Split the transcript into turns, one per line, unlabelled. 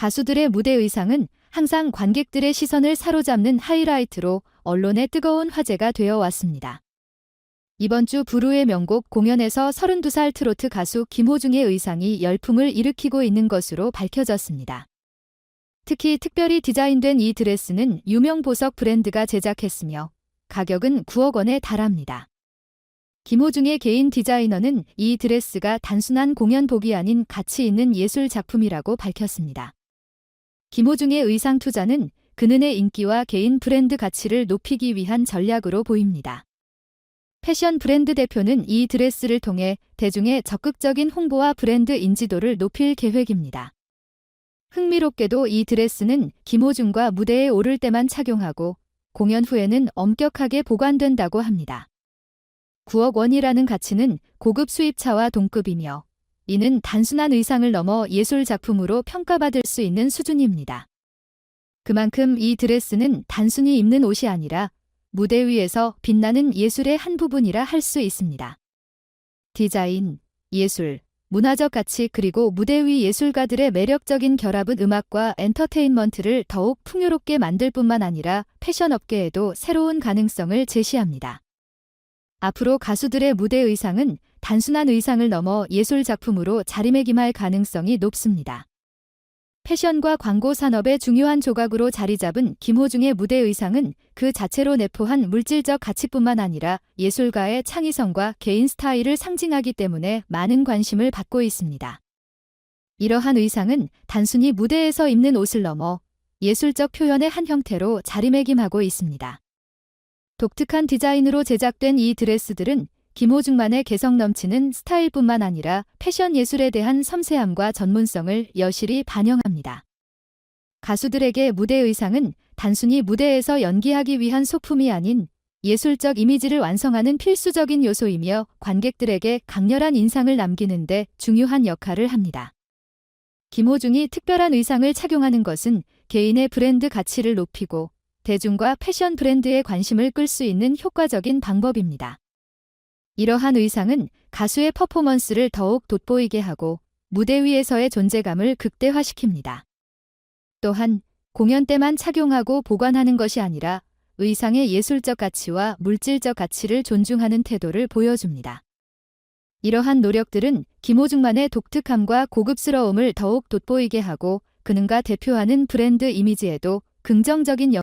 가수들의 무대 의상은 항상 관객들의 시선을 사로잡는 하이라이트로 언론의 뜨거운 화제가 되어 왔습니다. 이번 주 부르의 명곡 공연에서 32살 트로트 가수 김호중의 의상이 열풍을 일으키고 있는 것으로 밝혀졌습니다. 특히 특별히 디자인된 이 드레스는 유명 보석 브랜드가 제작했으며 가격은 9억 원에 달합니다. 김호중의 개인 디자이너는 이 드레스가 단순한 공연복이 아닌 가치 있는 예술 작품이라고 밝혔습니다. 김호중의 의상 투자는 그는의 인기와 개인 브랜드 가치를 높이기 위한 전략으로 보입니다. 패션 브랜드 대표는 이 드레스를 통해 대중의 적극적인 홍보와 브랜드 인지도를 높일 계획입니다. 흥미롭게도 이 드레스는 김호중과 무대에 오를 때만 착용하고 공연 후에는 엄격하게 보관된다고 합니다. 9억 원이라는 가치는 고급 수입차와 동급이며 이는 단순한 의상을 넘어 예술 작품으로 평가받을 수 있는 수준입니다. 그만큼 이 드레스는 단순히 입는 옷이 아니라 무대 위에서 빛나는 예술의 한 부분이라 할 수 있습니다. 디자인, 예술, 문화적 가치 그리고 무대 위 예술가들의 매력적인 결합은 음악과 엔터테인먼트를 더욱 풍요롭게 만들 뿐만 아니라 패션 업계에도 새로운 가능성을 제시합니다. 앞으로 가수들의 무대 의상은 단순한 의상을 넘어 예술 작품으로 자리매김할 가능성이 높습니다. 패션과 광고 산업의 중요한 조각으로 자리 잡은 김호중의 무대 의상은 그 자체로 내포한 물질적 가치뿐만 아니라 예술가의 창의성과 개인 스타일을 상징하기 때문에 많은 관심을 받고 있습니다. 이러한 의상은 단순히 무대에서 입는 옷을 넘어 예술적 표현의 한 형태로 자리매김하고 있습니다. 독특한 디자인으로 제작된 이 드레스들은 김호중만의 개성 넘치는 스타일뿐만 아니라 패션 예술에 대한 섬세함과 전문성을 여실히 반영합니다. 가수들에게 무대 의상은 단순히 무대에서 연기하기 위한 소품이 아닌 예술적 이미지를 완성하는 필수적인 요소이며 관객들에게 강렬한 인상을 남기는데 중요한 역할을 합니다. 김호중이 특별한 의상을 착용하는 것은 개인의 브랜드 가치를 높이고 대중과 패션 브랜드의 관심을 끌 수 있는 효과적인 방법입니다. 이러한 의상은 가수의 퍼포먼스를 더욱 돋보이게 하고 무대 위에서의 존재감을 극대화시킵니다. 또한 공연 때만 착용하고 보관하는 것이 아니라 의상의 예술적 가치와 물질적 가치를 존중하는 태도를 보여줍니다. 이러한 노력들은 김호중만의 독특함과 고급스러움을 더욱 돋보이게 하고 그는가 대표하는 브랜드 이미지에도 긍정적인 영